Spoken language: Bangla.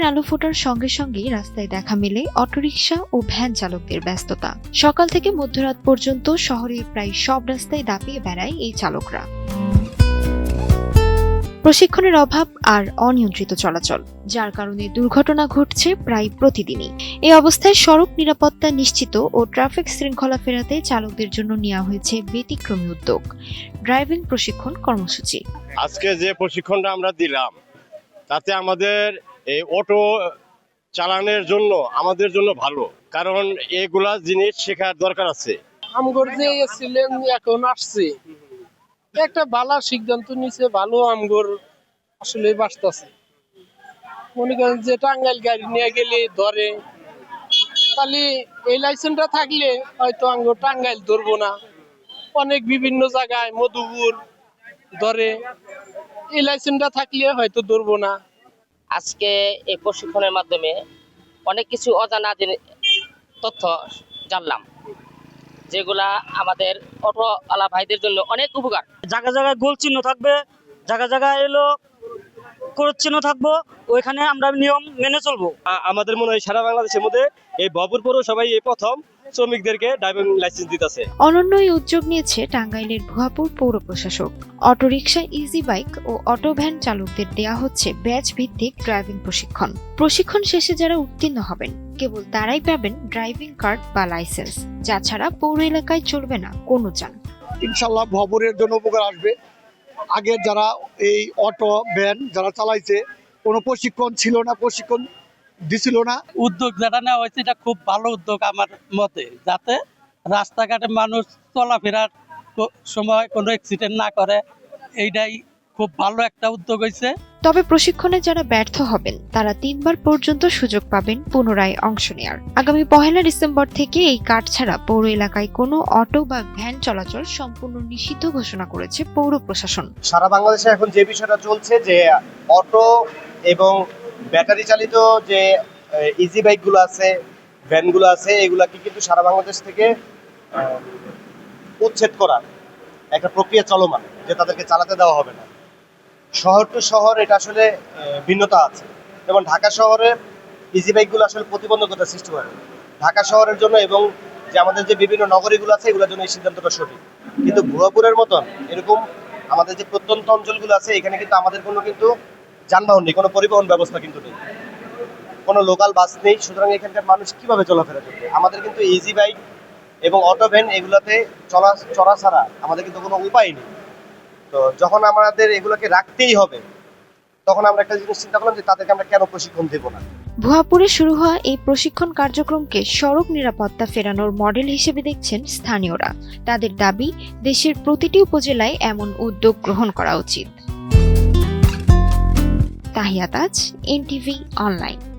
ভোরের আলো ফোটার সঙ্গে সঙ্গেই রাস্তায় দেখা মেলে অটোরিকশা ও ভ্যান চালকদের ব্যস্ততা। সকাল থেকে মধ্যরাত পর্যন্ত শহরের প্রায় সব রাস্তায় দাপিয়ে বেড়ায় এই চালকরা। প্রশিক্ষণের অভাব আর অনিয়ন্ত্রিত চলাচল, যার কারণে দুর্ঘটনা ঘটছে প্রায় প্রতিদিনই। এই অবস্থায় সড়ক নিরাপত্তা নিশ্চিত ও ট্রাফিক শৃঙ্খলা ফেরাতে চালকদের জন্য নেওয়া হয়েছে ব্যতিক্রমী উদ্যোগ। ড্রাইভিং প্রশিক্ষণ কর্মসূচি। আজকে যে প্রশিক্ষণটা আমরা দিলাম, তাতে আমাদের এই অটো চালানোর জন্য, আমাদের জন্য ভালো। কারণ এগুলা জিনিস শেখার দরকার আছে। আমগর যে ছিলেন, এখন আসছে। একটা ভালো সিদ্ধান্ত নিছে, ভালো আমগর আসলে বাঁচতেছে। মনে করেন যে টাঙ্গাইল গাড়ি নিয়ে গেলে ধরে। তাহলে এই লাইসেন্সটা থাকলে হয়তো আমগর টাঙ্গাইল ধরবো না। অনেক বিভিন্ন জায়গায় মধুপুর ধরে। এই লাইসেন্সটা থাকলে হয়তো ধরবো না। আজকে এই প্রশিক্ষণের মাধ্যমে অনেক কিছু অজানা জিনি- তথ্য জানলাম, যেগুলা আমাদের অটোওয়ালা ভাইদের জন্য অনেক উপকার। জায়গা জায়গায় গোল চিহ্ন থাকবে জায়গা জায়গায় এলো করচিহ্ন চিহ্ন থাকব। ওইখানে আমরা নিয়ম মেনে চলবো। আমাদের মনে হয় সারা বাংলাদেশের মধ্যে এই ববুর সবাই এই প্রথম শ্রমিকদেরকে ড্রাইভিং লাইসেন্স দিতেছে। অনন্য এই উদ্যোগ নিয়েছে টাঙ্গাইলের ভুয়াপুর পৌর প্রশাসক। অটোরিকশা ইজি বাইক ও অটো ভ্যান চালকদের দেয়া হচ্ছে ব্যাচ ভিত্তিক ড্রাইভিং প্রশিক্ষণ। প্রশিক্ষণ শেষে যারা উত্তীর্ণ হবেন কেবল তারাই পাবেন ড্রাইভিং কার্ড বা লাইসেন্স যা ছাড়া পৌর এলাকায় চলবে না কোনো যান। ইনশাল্লাহ ভবনের জন্য উপকার আসবে। আগে যারা এই অটো ভ্যান যারা চালাইছে কোনো প্রশিক্ষণ ছিল না প্রশিক্ষণ দিছিল না। উদ্যোগ যেটা নেওয়া হয়েছে এটা খুব ভালো উদ্যোগ আমার মতে যাতে রাস্তাঘাটে মানুষ চলাফেরার সময় কোনো অ্যাক্সিডেন্ট না করে এইটাই খুব ভালো একটা উদ্যোগ হয়েছে। তবে প্রশিক্ষণে যারা ব্যর্থ হবেন তারা তিনবার পর্যন্ত সুযোগ পাবেন পুনরায় অংশ নেয়ার। আগামী পহেলা ডিসেম্বর থেকে এই কার্ড ছাড়া পৌর এলাকায় কোনো অটো বা ভ্যান চলাচল সম্পূর্ণ নিষিদ্ধ ঘোষণা করেছে পৌর প্রশাসন। সারা বাংলাদেশে এখন যে বিষয়টা চলছে যে অটো এবং ব্যাটারি চালিত যে ইজি বাইকগুলো আছে ভ্যানগুলো আছে, এগুলাকে কিন্তু সারা বাংলাদেশ থেকে উচ্ছেদ করার একটা প্রক্রিয়া চলমান, যে তাদেরকে চালাতে দেওয়া হবে না। শহর টু শহর এটা আসলে ভিন্নতা আছে। যেমন ঢাকা শহরে ইজি বাইকগুলো আসলে প্রতিবন্ধকতা সৃষ্টি করে। ঢাকা শহরের জন্য এবং যে আমাদের যে বিভিন্ন নগরীগুলো আছে, এগুলোর জন্য এই সিদ্ধান্তটা সঠিক। কিন্তু ভুয়াপুরের মতন এরকম আমাদের যে প্রত্যন্ত অঞ্চলগুলো আছে, এখানে কিন্তু আমাদের কোনো কিন্তু যানবাহন নেই, কোনো পরিবহন ব্যবস্থা কিন্তু নেই। কোনো লোকাল বাস নেই, সুতরাং এখানকার মানুষ কীভাবে চলাফেরা করবে? আমাদের কিন্তু ইজি বাইক এবং অটো ভ্যান এগুলাতে চলা, চড়া ছাড়া আমাদের কিন্তু কোনো উপায় নেই। তো যখন আমাদের এগুলোকে রাখতেই হবে, তখন আমরা একটা জিনিস চিন্তা করলাম যে তাদেরকে আমরা কেন প্রশিক্ষণ দেবো না? ভুয়াপুরে শুরু হওয়া এই প্রশিক্ষণ কার্যক্রমকে সড়ক নিরাপত্তা ফেরানোর মডেল হিসেবে দেখছেন স্থানীয়রা। তাদের দাবি, দেশের প্রতিটি উপজেলায় এমন উদ্যোগ গ্রহণ করা উচিত। Tahiya Taj NTV online.